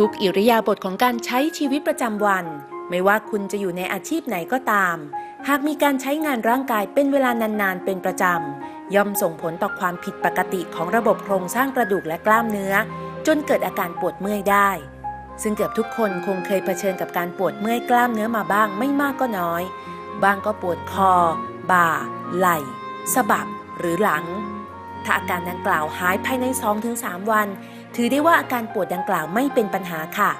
ทุกอิริยาบถของการใช้ชีวิตประจำวัน ไม่ว่าคุณจะอยู่ในอาชีพไหนก็ตาม หากมีการใช้งานร่างกายเป็นเวลานานๆเป็นประจำย่อมส่งผลต่อความผิดปกติของระบบโครงสร้างกระดูกและกล้ามเนื้อ จนเกิดอาการปวดเมื่อยได้ ซึ่งเกือบทุกคนคงเคยเผชิญกับการปวดเมื่อยกล้ามเนื้อมาบ้างไม่มากก็น้อย บางก็ปวดคอ บ่า ไหล่สะบักหรือหลัง ถ้าอาการดังกล่าวหายภายใน 2-3 วัน ถือได้ว่าอาการปวดดังกล่าวไม่เป็นปัญหาค่ะ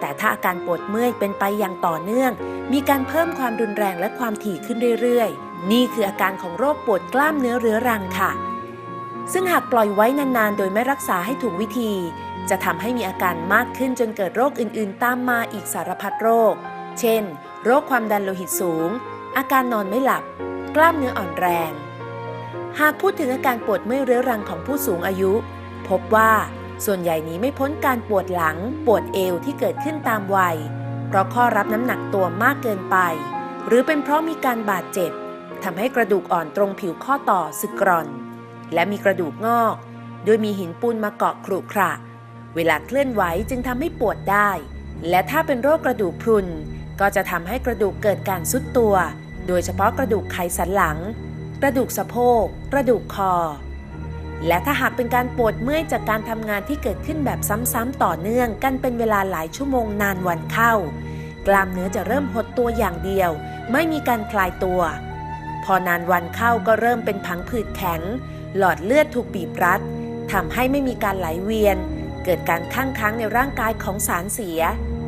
แต่ถ้าอาการปวดเมื่อยเป็นไปอย่างต่อเนื่อง มีการเพิ่มความรุนแรงและความถี่ขึ้นเรื่อยๆ นี่คืออาการของโรคปวดกล้ามเนื้อเรื้อรังค่ะ ซึ่งหากปล่อยไว้นานๆ โดยไม่รักษาให้ถูกวิธี จะทำให้มีอาการมากขึ้นจนเกิดโรคอื่นๆ ตามมาอีกสารพัดโรค เช่น โรคความดันโลหิตสูง อาการนอนไม่หลับ กล้ามเนื้ออ่อนแรง หากพูดถึงอาการปวดเมื่อยเรื้อรังของผู้สูงอายุ พบว่า ส่วนใหญ่นี้ไม่พ้นการปวดหลัง ปวดเอวที่เกิดขึ้นตามวัย เพราะข้อรับน้ำหนักตัวมากเกินไป หรือเป็นเพราะมีการบาดเจ็บทำให้กระดูกอ่อนตรงผิวข้อต่อสึกกร่อน และมีกระดูกงอก โดยมีหินปูนมาเกาะครุขระ เวลาเคลื่อนไหวจึงทำให้ปวดได้ และถ้าเป็นโรคกระดูกพรุน ก็จะทำให้กระดูกเกิดการซุดตัว โดยเฉพาะกระดูกไขสันหลัง กระดูกสะโพก กระดูกคอ และถ้าหากเป็นการปวดเมื่อยจากการทำงานที่เกิดขึ้นแบบซ้ำๆต่อเนื่องกันเป็นเวลาหลายชั่วโมงนานวันเข้า กล้ามเนื้อจะเริ่มหดตัวอย่างเดียว ไม่มีการคลายตัว พอนานวันเข้าก็เริ่มเป็นผังผืดแข็ง หลอดเลือดถูกบีบรัดทำให้ไม่มีการไหลเวียน เกิดการข้างค้างในร่างกายของสารเสีย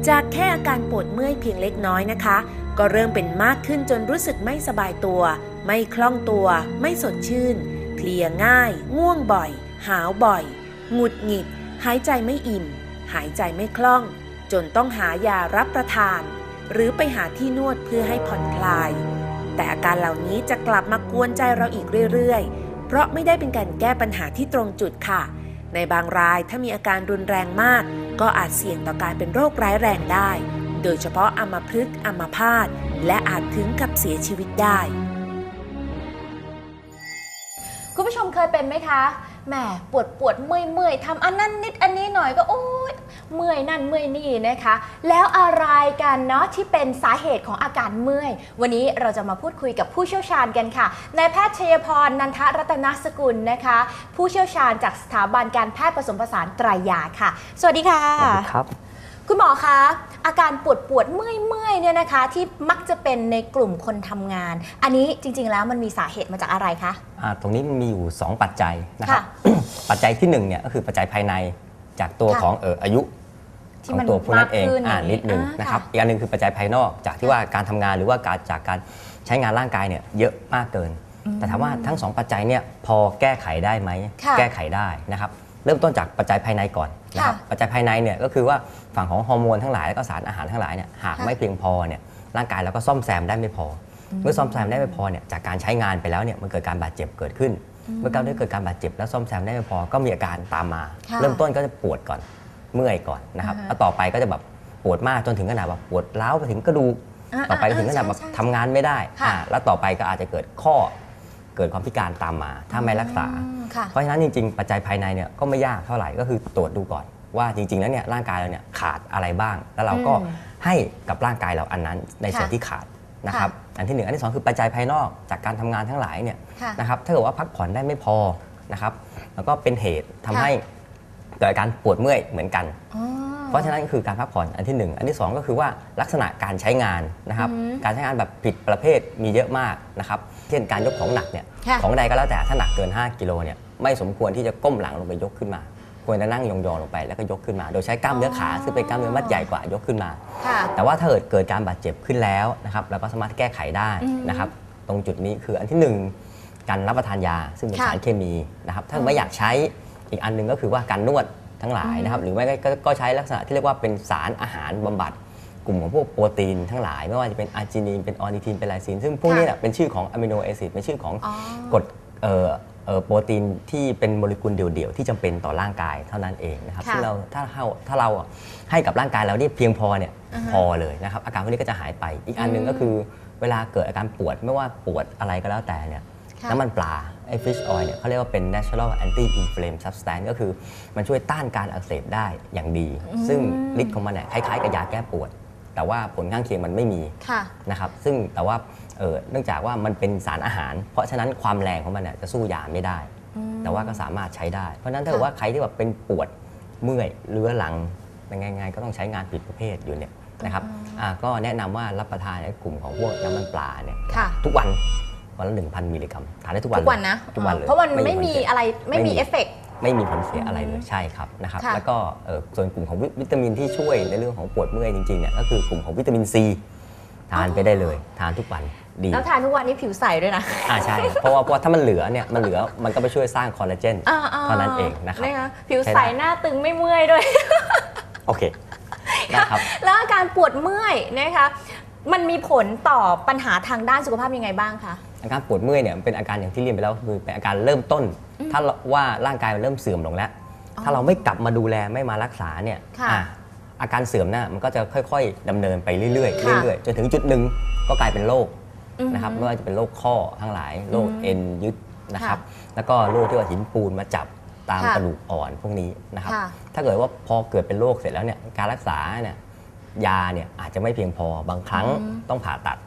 จากแค่อาการปวดเมื่อยเพียงเล็กน้อยนะคะ ก็เริ่มเป็นมากขึ้นจนรู้สึกไม่สบายตัว ไม่คล่องตัว ไม่สดชื่น เพลียง่าย ง่วงบ่อย หาวบ่อย หงุดหงิด หายใจไม่อิ่ม หายใจไม่คล่อง จนต้องหายารับประทาน หรือไปหาที่นวดเพื่อให้ผ่อนคลาย แต่อาการเหล่านี้จะกลับมากวนใจเราอีกเรื่อยๆ เพราะไม่ได้เป็นการแก้ปัญหาที่ตรงจุดค่ะ ในบางรายถ้ามีอาการรุนแรงมาก ก็อาจเสี่ยงต่อการเป็นโรคร้ายแรงได้ โดยเฉพาะอัมพฤกษ์อัมพาตและอาจถึงกับเสียชีวิตได้ เคยเป็นไหมคะแหมปวดปวดเมื่อยเมื่อยทำอันนั้นนิดอันนี้หน่อยก็โอ๊ยเมื่อยนั่นเมื่อยนี่นะคะ แล้วอะไรกันเนาะที่เป็นสาเหตุของอาการเมื่อย วันนี้เราจะมาพูดคุยกับผู้เชี่ยวชาญกันค่ะนายแพทย์ชัยพรนันทรัตนสกุลนะคะ ผู้เชี่ยวชาญจากสถาบันการแพทย์ผสมผสานไตรยาค่ะ สวัสดีค่ะสวัสดีครับ คุณหมอคะ อาการปวดปวดเมื่อยเมื่อยเนี่ยนะคะ ที่มักจะเป็นในกลุ่มคนทำงาน อันนี้จริง ๆ แล้วมันมีสาเหตุมาจากอะไรคะ อ่าตรงนี้มันมีอยู่ 2 ปัจจัยนะครับค่ะปัจจัยที่1เนี่ยก็คือปัจจัยภายในจากตัวค่ะ ของเอออายุที่ของมันตัวผู้นั้นเองมากขึ้นอ่าอย่างนี้นิดหนึ่งอ่านนะครับค่ะอีกอันหนึงคือปัจจัยภายนอกจากที่ว่าการทำงานหรือว่าการจากการใช้งานร่างกายเนี่ยเยอะมากเกินแต่ถามว่าทั้งสองปัจจัยเนี่ยพอแก้ไขได้ไหมค่ะ แก้ไขได้นะครับ เริ่มต้นจากปัจจัยภายในก่อนนะครับค่ะปัจจัยภายในเนี่ยก็คือว่าฝั่งของฮอร์โมนทั้งหลายแล้วก็สารอาหารทั้งหลายเนี่ยหากค่ะไม่เพียงพอเนี่ยร่างกายเราก็ซ่อมแซมได้ไม่พออเมื่อซ่อมแซมได้ไม่พอเนี่ยจากการใช้งานไปแล้วเนี่ยมันเกิดการบาดเจ็บเกิดขึ้น เมื่อการได้เกิดการบาดเจ็บแล้วซ่อมแซมได้ไม่พอก็มีอาการตามมาค่ะเริ่มต้นก็จะปวดก่อนเมื่อยก่อนนะครับอ่าฮะแล้วต่อไปก็จะแบบปวดมากจนถึงขนาดแบบปวดร้าวไปถึงกระดูกาต่อไปก็ถึงขนาดแบบใช่ใช่ทำงานไม่ได้ค่ะอ่าแล้วต่อไปก็อาจจะเกิดข้อเกิดความพิการตามมา ถ้าไม่รักษาอืมค่ะ เพราะฉะนั้นจริงๆ ปัจจัยภายในเนี่ยก็ไม่ยากเท่าไหร่ก็คือตรวจดูก่อน ว่าจริงๆแล้วเนี่ยร่างกายเราเนี่ยขาดอะไรบ้าง แล้วเราก็อืมให้กับร่างกายเราอันนั้นในส่วนค่ะที่ขาดนะครับอันที่หนึ่งอันที่สองคือปัจจัยภายนอกจากการทำงานทั้งหลายเนี่ยค่ะนะครับถ้าเกิดว่าพักผ่อนได้ไม่พอนะครับแล้วก็เป็นเหตุทำค่ะให้เกิดอาการปวดเมื่อยเหมือนกันอ๋อเพราะฉะนั้นก็คือการพักผ่อนอันที่หนึ่งอันที่สองก็คือว่าลักษณะการใช้งานนะครับอือหือการใช้งานแบบผิดประเภทมีเยอะมากนะครับเช่นการยกของหนักเนี่ยค่ะ ของใดก็แล้วแต่ถ้าหนักเกิน 5กิโลเนี่ยไม่สมควรที่จะก้มหลังลงไปยกขึ้นมา ควรจะนั่งยองๆลงไปแล้วก็ยกขึ้นมา โดยใช้กล้ามเนื้อขาซึ่งเป็นกล้ามเนื้อมัดใหญ่กว่ายกขึ้นมาค่ะแต่ว่าถ้าเกิดเกิดการบาดเจ็บขึ้นแล้วนะครับเราก็สามารถแก้ไขได้อืมนะครับ ตรงจุดนี้คืออันที่หนึ่งการรับประทานยาซึ่งเป็นค่ะสารเคมีนะครับถ้าอืมไม่อยากใช้อีกอันหนึงก็คือว่าการนวดทั้งหลายนะครับหรือไม่ก็ก็ก็ใช้ลักษณะที่เรียกว่าเป็นสารอาหารบำบัด กลุ่มของพวกโปรตีนทั้งหลาย ไม่ว่าจะเป็นอาร์จินีนเป็นออนิทินเป็นไลซีนซึ่งพวกนี้เนี่ยเป็นชื่อของอะมิโนแอซิดเป็นชื่อของอ๋อกรดเอ่อเอ่อโปรตีนที่เป็นโมเลกุลเดี่ยวๆ ที่จำเป็นต่อร่างกายเท่านั้นเองนะครับค่ะซึ่งเราถ้าเราถ้าเราให้กับร่างกายเราเนี่ยเพียงพอเนี่ยอ่าฮะพอเลยนะครับอาการพวกนี้ก็จะหายไป อีกอันหนึ่งอืมก็คือเวลาเกิดอาการปวดไม่ว่าปวดอะไรก็แล้วแต่เนี่ยค่ะน้ำมันปลาไอ้ fish oil เนี่ยเขาเรียกว่าเป็น natural anti inflammatory substance ก็คือมันช่วยต้านการอักเสบได้อย่างดี ซึ่งฤทธิ์ของมันเนี่ยคล้ายๆกับยาแก้ปวด แต่ว่าผลข้างเคียงมันไม่มีค่ะนะครับซึ่งแต่ว่าเอ่อเนื่องจากว่ามันเป็นสารอาหาร เพราะฉะนั้นความแรงของมันเนี่ยจะสู้ยาไม่ได้ แต่ว่าก็สามารถใช้ได้ เพราะฉะนั้นถ้าเกิดว่าใครที่แบบเป็นปวดเมื่อยเรื้อรังเป็นไงๆก็ต้องใช้งานผิดประเภทอยู่เนี่ยนะครับอ่าก็แนะนำว่ารับประทานในกลุ่มของพวกน้ำมันปลาเนี่ยค่ะทุกวันวันละ1,000มิลลิกรัมทานได้ทุกวันทุกวันนะเลยทุกวันเลยเพราะมันไม่มีผลเสียอะไรไม่มีไม่มีเอฟเฟกต์ ไม่มีผลเสียอะไรเลยใช่ครับนะครับค่ะแล้วก็เอ่อส่วนกลุ่มของวิวิตามินที่ช่วยในเรื่องของปวดเมื่อยจริงๆเนี่ยก็คือกลุ่มของวิตามินซีทานไปได้เลย ทานทุกวันดีแล้วทานทุกวันนี้ผิวใสด้วยนะอ่าใช่เพราะว่าเพราะว่าถ้ามันเหลือเนี่ยมันเหลือมันก็ไปช่วยสร้างคอลลาเจน อ่าๆเท่านั้นเองนะครับผิวใช้ใสได้ หน้าตึงไม่เมื่อยด้วย โอเคนะครับ แล้วอาการปวดเมื่อยนะคะ มันมีผลต่อปัญหาทางด้านสุขภาพยังไงบ้างคะ อาการปวดเมื่อยเนี่ยมันเป็นอาการอย่างที่เรียนไปแล้วคือเป็นอาการเริ่มต้น ถ้าเราว่าร่างกายมันเริ่มเสื่อมลงแล้ว ถ้าเราไม่กลับมาดูแลไม่มารักษาเนี่ยค่ะอะอาการเสื่อมน่ะมันก็จะค่อย ๆดำเนินไปเรื่อยค่ะๆเรื่อยๆจนถึงจุดหนึ่งก็กลายเป็นโรคอือฮึนะครับไม่ว่าจะเป็นโรคข้อทั้งหลายโรคอืมเอ็นยึดนะครับค่ะแล้วก็โรคที่ว่าหินปูนมาจับตามค่ะกระดูกอ่อนพวกนี้นะครับ ค่ะ ถ้าเกิดว่าพอเกิดเป็นโรคเสร็จแล้วเนี่ยการรักษาเนี่ย ยาเนี่ยอาจจะไม่เพียงพอบางครั้งอืมต้องผ่าตัด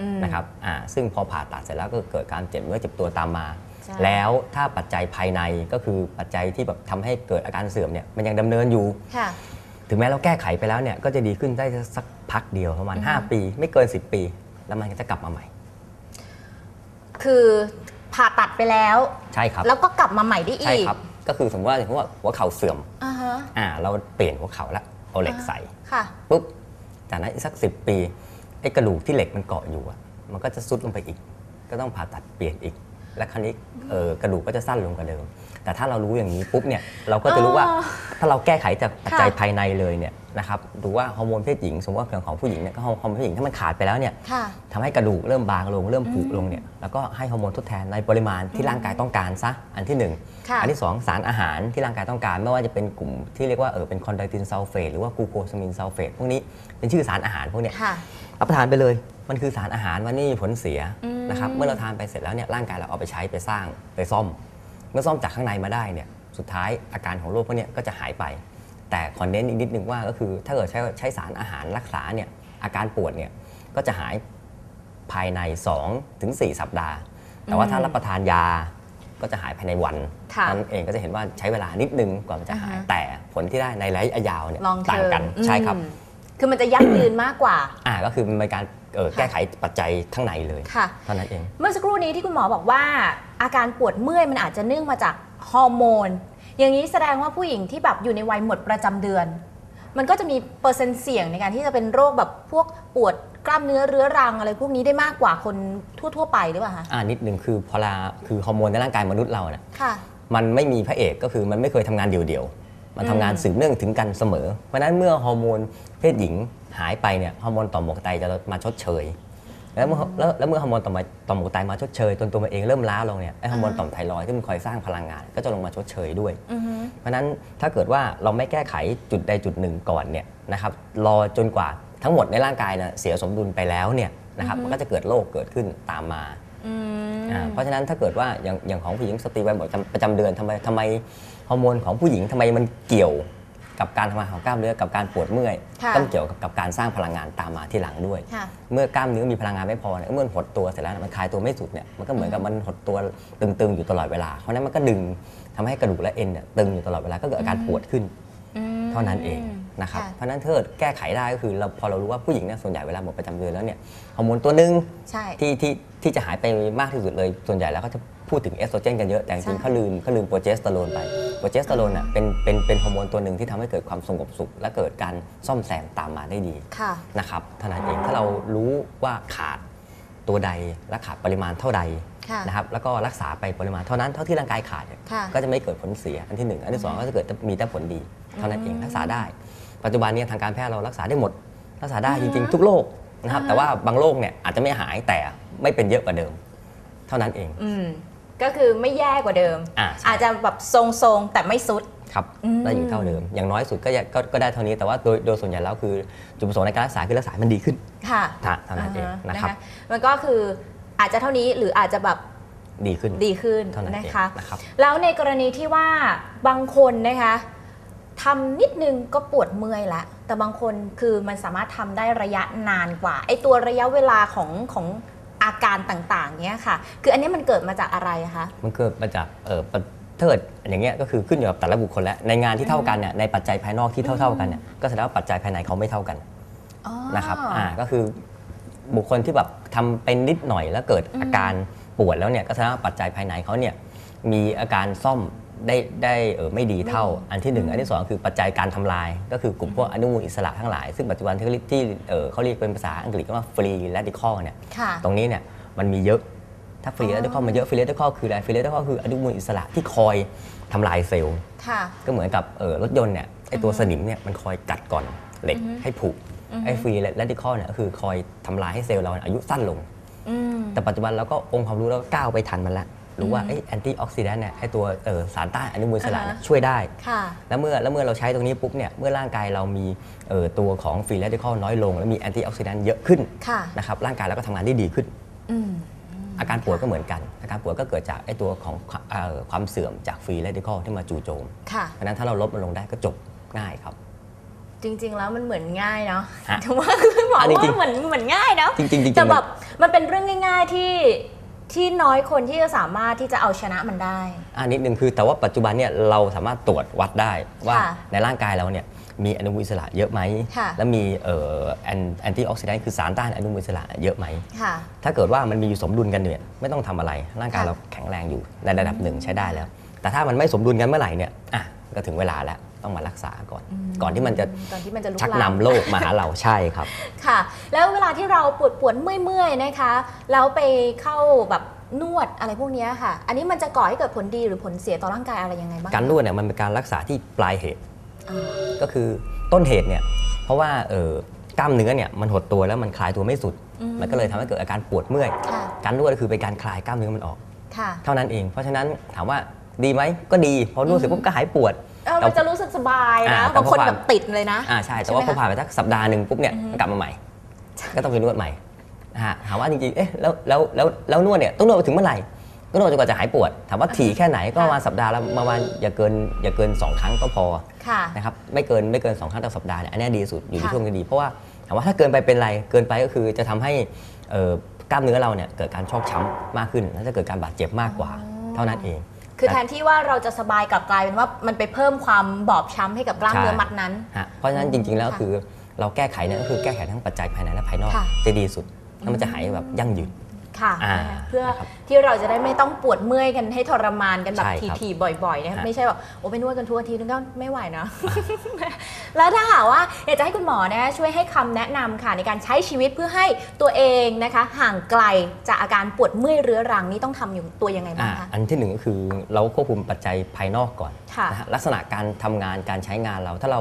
อืมนะครับอ่าซึ่งพอผ่าตัดเสร็จแล้วก็เกิดการเจ็บเนื้อเจ็บตัวตามมาใช่แล้วถ้าปัจจัยภายในก็คือปัจจัยที่แบบทำให้เกิดอาการเสื่อมเนี่ยมันยังดำเนินอยู่ค่ะถึงแม้เราแก้ไขไปแล้วเนี่ยก็จะดีขึ้นได้สักพักเดียวประมาณอือฮึ5ปี ไม่เกิน 10 ปี แล้วมันก็จะกลับมาใหม่ คือผ่าตัดไปแล้วใช่ครับ แล้วก็กลับมาใหม่ได้ใช่อีกครับก็คือสมมติว่าสมมติว่าหัวเข่าเสื่อมอ่าฮะอ่าเราเปลี่ยนหัวเข่าแล้ว เอาเหล็กใส่ค่ะปุ๊บจากนั้นอีกสัก10ปีไอ้กระดูกที่เหล็กมันเกาะอยู่อะมันก็จะซุดลงไปอีก ก็ต้องผ่าตัดเปลี่ยนอีก และครั้นี้เอ่อกระดูกก็จะสั้นลงกว่าเดิม แต่ถ้าเรารู้อย่างนี้ปุ๊บเนี่ยเราก็จะรู้ว่าอ๋อถ้าเราแก้ไขจากปัจจัยค่ะภายในเลยเนี่ยนะครับดูว่าฮอร์โมนเพศหญิงสมมติว่าเรื่องของผู้หญิงเนี่ยก็ฮอร์โมนเพศหญิงถ้ามันขาดไปแล้วเนี่ยค่ะทำให้กระดูกเริ่มบางลงเริ่มผุลงเนี่ยแล้วก็ให้ฮอร์โมนทดแทนในปริมาณที่ร่างกายต้องการซะอันที่หนึ่งค่ะอันที่สองสารอาหารที่ร่างกายต้องการ ไม่ว่าจะเป็นกลุ่มที่เรียกว่าเออเป็นคอนไดตินซัลเฟตหรือว่ากลูโคซามินซัลเฟตพวกนี้เป็นชื่อสารอาหารพวกเนี้ยค่ะรับประทานไปเลยมันคือสารอาหารมันไม่มีผลเสียอืมนะครับเมื่อเราทานไปเสร็จแล้วเนี่ยร่างกายเราเอาไปใช้ไปสร้างไปซ่อม เมื่อซ่อมจากข้างในมาได้เนี่ยสุดท้ายอาการของโรคพวกเนี้ยก็จะหายไป แต่ขอเน้นอีกนิดนึงว่าก็คือถ้าเกิดใช้ใช้สารอาหารรักษาเนี่ยอาการปวดเนี่ยก็จะหายภายใน2-4ถึง4สัปดาห์ แต่ว่าถ้ารับประทานยาก็จะหายภายในวันค่ะนั่นเองก็จะเห็นว่าใช้เวลานิดนึงกว่ามันจะหายอ่าฮะแต่ผลที่ได้ในระยะยาวเนี่ยลองต่างกันใช่ครับ คือมันจะยั่งยืนมากกว่า อ่าก็คือมันเป็นการเอ่อค่ะแก้ไขปัจจัยข้างในเลยค่ะเท่านั้นเอง เมื่อสักครู่นี้ที่คุณหมอบอกว่า อาการปวดเมื่อยมันอาจจะเนื่องมาจากฮอร์โมน อย่างนี้แสดงว่าผู้หญิงที่แบบอยู่ในวัยหมดประจำเดือน มันก็จะมีเปอร์เซ็นต์เสี่ยงในการที่จะเป็นโรคแบบพวกปวดกล้ามเนื้อเรื้อรังอะไรพวกนี้ได้มากกว่าคนทั่ว ๆ ไปหรือเปล่าคะ อ่านิดหนึ่งคือพอลาคือฮอร์โมนในร่างกายมนุษย์เราเนี่ยค่ะ มันไม่มีพระเอกก็คือมันไม่เคยทำงานเดี่ยวๆ มันทำงานสืบเนื่องถึงกันเสมอ เพราะฉะนั้นเมื่อฮอร์โมนเพศหญิงหายไปเนี่ยฮอร์โมนต่อมหมวกไตจะมาชดเชย แล้วเมื่อแล้วแล้วเมื่อฮอร์โมนต่อมต่อมหมวกไตมาชดเชยจนตัวมันเองเริ่มล้าลงเนี่ยไอฮอร์โมนต่อมไทรอยด์ที่มันคอยสร้างพลังงาน ก็จะลงมาชดเชยด้วย อือฮึเพราะฉะนั้นถ้าเกิดว่าเราไม่แก้ไขจุดใดจุดหนึ่งก่อนเนี่ยนะครับรอจนกว่าทั้งหมดในร่างกายเนี่ยเสียสมดุลไปแล้วเนี่ยนะครับอือฮึมันก็จะเกิดโรคเกิดขึ้นตามมาอืม อ่าเพราะฉะนั้นถ้าเกิดว่าอย่างอย่างของผู้หญิงสตรีวัยหมดประจำประจำเดือนทำไมทำไมฮอร์โมนของผู้หญิงทำไมมันเกี่ยว กับการทำงานของกล้ามเนื้อกับการปวดเมื่อย ค่ะต้องเกี่ยวกับกับการสร้างพลังงานตามมาที่หลังด้วย ค่ะเมื่อกล้ามเนื้อมีพลังงานไม่พอเนี่ยเมื่อมันหดตัวเสร็จแล้วเนี่ยมันคลายตัวไม่สุดเนี่ยมันก็เหมือนกับมันหดตัวตึงๆอยู่ตลอดเวลาเพราะฉะนั้นมันก็ดึงทำให้กระดูกและเอ็นเนี่ยตึงอยู่ตลอดเวลาก็เกิดอาการปวดขึ้น อืม เท่านั้นเองนะครับค่ะเพราะฉะนั้นถ้าเกิดแก้ไขได้ก็คือเราพอเรารู้ว่าผู้หญิงเนี่ยส่วนใหญ่เวลาหมดประจำเดือนแล้วเนี่ยฮอร์โมนตัวหนึ่งใช่ ที่ที่ที่จะหายไปมากที่สุดเลยส่วนใหญ่แล้วก็จะ พูดถึงเอสโตรเจนกันเยอะแต่จริงๆใช่เขาลืมเขาลืมโปรเจสเตอโรนไปโปรเจสเตอโรนอะเป็นเป็นเป็นฮอร์โมนตัวหนึ่งที่ทำให้เกิดความสงบสุข และเกิดการซ่อมแซมตามมาได้ดีค่ะนะครับเท่านั้นเองถ้าเรารู้ว่าขาดตัวใดและขาดปริมาณเท่าใดค่ะนะครับแล้วก็รักษาไปปริมาณเท่านั้นเท่าที่ร่างกายขาดเนี่ยค่ะก็จะไม่เกิดผลเสียอันที่หนึ่งอันที่สองก็จะเกิดมีแต่ผลดีเท่านั้นเองรักษาได้ ปัจจุบันเนี้ทางการแพทย์เรารักษาได้หมด รักษาได้จริงๆ ทุกโรคนะครับอ่าฮะแต่ว่าบางโรคเนี่ยอาจจะไม่หายแต่ไม่เป็นเยอะกว่าเดิม เท่านั้นเองอืม ก็คือไม่แย่กว่าเดิม อ่าใช่ อาจจะแบบทรงๆ แต่ไม่สุด ครับอืม ได้อยู่เท่าเดิม อย่างน้อยสุดก็ยังก็ก็ได้เท่านี้แต่ว่าโดยโดยส่วนใหญ่แล้วคือจุดประสงค์ในการรักษาคือรักษาให้มันดีขึ้นค่ะเท่านั้นเองาฮนะครับมันก็คืออาจจะเท่านี้หรืออาจจะแบบดีขึ้นดีขึ้นเท่านั้นเองนะคะ นะครับ แล้วในกรณีที่ว่าบางคนนะคะทำนิดนึงก็ปวดเมื่อยละแต่บางคนคือมันสามารถทำได้ระยะนานกว่าไอตัวระยะเวลาของของ อาการต่างๆเนี้ยค่ะ คืออันนี้มันเกิดมาจากอะไรอะคะมันเกิดมาจากเออประเทิดอย่างเงี้ยก็คือขึ้นอยู่กับแต่ละบุคคลแล้วในงานที่เท่ากันเนี่ยในปัจจัยภายนอกที่เท่า ๆกันเนี่ยก็แสดงว่าปัจจัยภายในเขาไม่เท่ากันอ๋อนะครับอ่าก็คือบุคคลที่แบบทำเป็นนิดหน่อยแล้วเกิดอาการปวดแล้วเนี่ยก็แสดงว่าปัจจัยภายในเขาเนี่ยมีอาการซ่อม ได้ได้เออไม่ดีเท่าอันที่หนึ่งอันที่สองคือปัจจัยการทำลาย ก็คือกลุ่มพวกอนุมูลอิสระทั้งหลาย ซึ่งปัจจุบันที่เขาเรียกที่เออเขาเรียกเป็นภาษาอังกฤษว่าฟรีแรดิคอลเนี่ยค่ะตรงนี้เนี่ยมันมีเยอะถ้าฟรีอ๋อเรดิคอลมันเยอะฟรีเรดิคอลคืออะไรฟรีเรดิคอลคืออนุมูลอิสระที่คอยทำลายเซลล์ค่ะก็เหมือนกับเออรถยนต์เนี่ยไอตัวสนิมเนี่ยมันคอยกัดก่อนเหล็กอือฮึให้ผุอือฮึไอฟรีเรดิคอลเนี่ยก็คือคอยทำลายให้เซลล์เราอายุสั้นลงอืมแต่ปัจจุบันเราก็องค์ความรู้เราก็ก้าวไปทันมันแล้ว รู้ว่าอืมไอแอนตี้ออกซิแดนต์เนี่ยไอตัวเออสารต้านอนุมูลอิสระเนี่ยอ่าฮะช่วยได้ค่ะแล้วเมื่อแล้วเมื่อเราใช้ตรงนี้ปุ๊บเนี่ยเมื่อร่างกายเรามีเออตัวของฟรีเรดิคอลน้อยลง แล้วมีแอนตี้ออกซิแดนต์เยอะขึ้นค่ะนะครับร่างกายเราก็ทำงานได้ดีขึ้นอืมอาการปวดก็เหมือนกัน อาการปวดก็เกิดจากไอ้ตัวของเอ่อความเสื่อมจากฟรีเรดิคอลที่มาจู่โจมค่ะเพราะฉะนั้นถ้าเราลดมันลงได้ก็จบง่ายครับ จริง ๆ แล้วมันเหมือนง่ายเนาะฮะแต่ว่าคือหมออันนี้จริว่างเหมือนเหมือนง่ายเนาะจริงๆจริงๆแต่มันแบบมันเป็นเรื่องง่าย ๆที่ ที่น้อยคนที่จะสามารถที่จะเอาชนะมันได้ อันนิดนึงคือแต่ว่าปัจจุบันเนี่ยเราสามารถตรวจวัดได้ว่าค่ะในร่างกายเราเนี่ยมีอนุมูลอิสระเยอะไหม ค่ะ และมีเอ่อแอนแอนตี้ออกซิแดนต์คือสารต้านอนุมูลอิสระเยอะไหม ค่ะ ถ้าเกิดว่ามันมีอยู่สมดุลกันเนี่ยไม่ต้องทำอะไร ร่างกายค่ะ เราแข็งแรงอยู่ในระดับหนึ่งใช้ได้แล้ว แต่ถ้ามันไม่สมดุลกันเมื่อไหร่เนี่ยอะก็ถึงเวลาแล้ว ต้องมารักษาก่อน ก่อนที่มันจะตอนที่มันจะลุกชักลามนำโรคมาหาเราใช่ครับ ค่ะ แล้วเวลาที่เราปวดปวดๆเมื่อยๆนะคะแล้วไปเข้าแบบนวดอะไรพวกเนี้ยค่ะ อันนี้มันจะก่อให้เกิดผลดีหรือผลเสียต่อร่างกายอะไรยังไงบ้างการนวดเนี่ยมันเป็นการรักษาที่ปลายเหตุอ่าก็คือต้นเหตุเนี่ยเพราะว่าเออกล้ามเนื้อเนี่ยมันหดตัวแล้วมันคลายตัวไม่สุดอืมมันก็เลยทำให้เกิดอาการปวดเมื่อยค่ะการนวดก็คือเป็นการคลายกล้ามเนื้อมันออกค่ะเท่านั้นเอง เพราะฉะนั้นถามว่าดีไหมก็ดีพอนวดเสร็จปุ๊บก็หายปวดเออมันจะรู้สึกสบายนะอ่าแต่บางคนพอผ่านแบบติดเลยนะอ่าใช่แต่ว่าใช่พไหมอผ่านไปสักสัปดาห์หนึ่งปุ๊บเนี่ยอือฮึก็กลับมาใหม่ ก็ต้องไปนวดใหม่นะฮะถามว่าจริงๆเอ๊ะแล้วแล้วแล้วแล้วนวดเนี่ยต้องนวดไปถึงเมื่อไหร่ก็นวดจนกว่าจะหายปวด ถามว่าถี่แค่ไหนก็ประมาณสัปดาห์ละประมาณอย่าเกินอย่าเกินสองครั้งก็พอค่ะนะครับไม่เกินไม่เกิน 2 ครั้งต่อสัปดาห์เนี่ยอันเนี้ยดีสุดอยู่ในค่ะช่วงที่ดี เพราะว่าถามว่าถ้าเกินไปเป็นไรเกินไปก็คือจะทำให้เอ่อกล้ามเนื้อเราเนี่ยเกิดการชอกช้ำมากขึ้น และจะเกิดการบาดเจ็บมากกว่าเท่านั้นเอง คือแทนที่ว่าเราจะสบายกลับกลายเป็นว่ามันไปเพิ่มความบอบช้ำให้กับกล้ามเนื้อใช่มัดนั้น ฮะเพราะฉะนั้นจริง ๆ แล้วค่ะคือเราแก้ไขเนี่ยก็คือแก้ไขทั้งปัจจัยภายในและภายนอกค่ะ จะดีสุดแล้วมันจะหายแบบยั่งยืน ค่ะอ่าเพื่อนะครับ ที่เราจะได้ไม่ต้องปวดเมื่อยกันให้ทรมานกันแบบใช่ครับทีๆบ่อยๆนะครับฮะ ไม่ใช่แบบโอ้ไปนวดกันทุกอาทิตย์นึงก็ไม่ไหวนะแล้วถ้าหากว่าอยากจะให้คุณหมอนะช่วยให้คำแนะนำค่ะในการใช้ชีวิตเพื่อให้ตัวเองนะคะ ห่างไกลจากอาการปวดเมื่อยเรื้อรังนี่ต้องทำอยู่ตัวยังไงบ้าอ่างคะ อันที่หนึ่งก็คือเราควบคุมปัจจัยภายนอกก่อนค่ะนะฮะลักษณะการทำงานการใช้งานเรา ถ้าเรา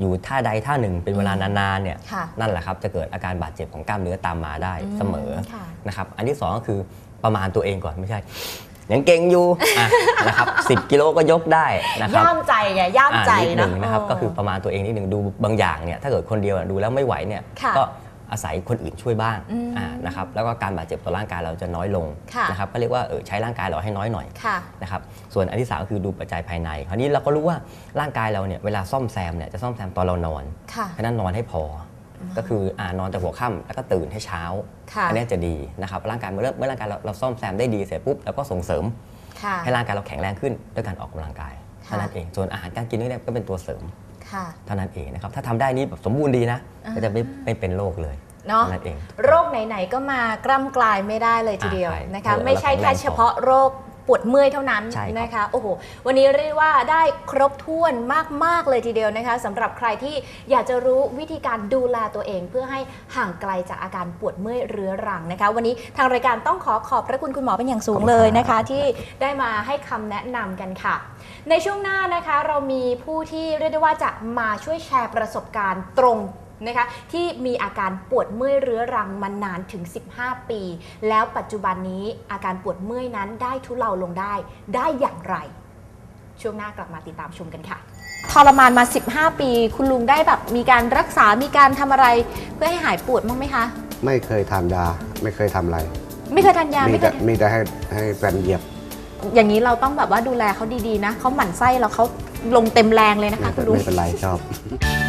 อยู่ท่าใดท่าหนึ่งเป็นเวลานานๆเนี่ยค่ะนั่นแหละครับจะเกิดอาการบาดเจ็บของกล้ามเนื้อตามมาได้เสมอค่ะนะครับอันที่สองก็คือประมาณตัวเองก่อนไม่ใช่ยังเก่งอยู่อะนะครับสิกิโลก็ยกได้นะครับย่ามใจไงย่ามอ่าใจนิดหนะนึ่งนะครับเก็คือประมาณตัวเองนิดหนึ่งดูบางอย่างเนี่ยถ้าเกิดคนเดียวดูแล้วไม่ไหวเนี่ยค่ะก็ อาศัยคนอื่นช่วยบ้างอืมอ่านะครับแล้วก็การบาดเจ็บต่อร่างกายเราจะน้อยลงค่ะนะครับก็เรียกว่าเออใช้ร่างกายเราให้น้อยหน่อยค่ะนะครับส่วนอันที่สามก็คือดูปัจจัยภายใน คราวนี้เราก็รู้ว่าร่างกายเราเนี่ยเวลาซ่อมแซมเนี่ยจะซ่อมแซมตอนเรานอนค่ะเพราะฉะนั้นนอนให้พออก็คืออ่านอนแต่หัวค่ำแล้วก็ตื่นให้เช้าค่ะอันเนี้ยจะดีนะครับร่างกายเมื่อเริ่มเมื่อร่างกายเราเราซ่อมแซมได้ดีเสร็จปุ๊บเราก็ส่งเสริมค่ะให้ร่างกายเราแข็งแรงขึ้นด้วยการออกกำลังกายค่ะเท่านั้นเองส่วนอาหารการกินนี่ก็เป็นตัวเสริมค่ะ เท่านั้นเองนะครับถ้าทำได้นี่แบบสมบูรณ์ดีนะอ่าก็จะไม่ไม่เป็นโรคเลยเนาะเท่านั้นเองโรคไหนๆก็มากล้ำกลายไม่ได้เลยทีเดียวอ่าใช่นะคะเออไม่ใช่แค่เราแข็งแรงพอเฉพาะโรคปวดเมื่อยเท่านั้นใช่ครับนะคะโอ้โหวันนี้เรียกว่าได้ครบถ้วนมาก ๆ เลยทีเดียวนะคะสำหรับใครที่อยากจะรู้วิธีการดูแลตัวเอง เพื่อให้ห่างไกลจากอาการปวดเมื่อยเรื้อรังนะคะ วันนี้ทางรายการต้องขอขอบพระคุณคุณหมอเป็นอย่างสูงเลยนะคะ ที่ได้มาให้คำแนะนำกันค่ะ ในช่วงหน้านะคะเรามีผู้ที่เรียกได้ว่าจะมาช่วยแชร์ประสบการณ์ตรงนะคะที่มีอาการปวดเมื่อยเรื้อรังมานานถึง 15 ปี แล้วปัจจุบันนี้อาการปวดเมื่อยนั้นได้ทุเลาลงได้ ได้อย่างไร ช่วงหน้ากลับมาติดตามชมกันค่ะ ทรมานมา 15 ปี คุณลุงได้แบบมีการรักษา มีการทำอะไร เพื่อให้หายปวดบ้างไหมคะ ไม่เคยทานยา ไม่เคยทำอะไร ไม่เคยทานยามีไม่เคแต่ยมีแต่ให้ให้แฟนเหยียบ อย่างนี้เราต้องแบบว่าดูแลเขาดีๆนะเขาหมั่นไส้แล้วเขาลงเต็มแรงเลยนะคะไม่คุณลุง ไม่เป็นไรชอบค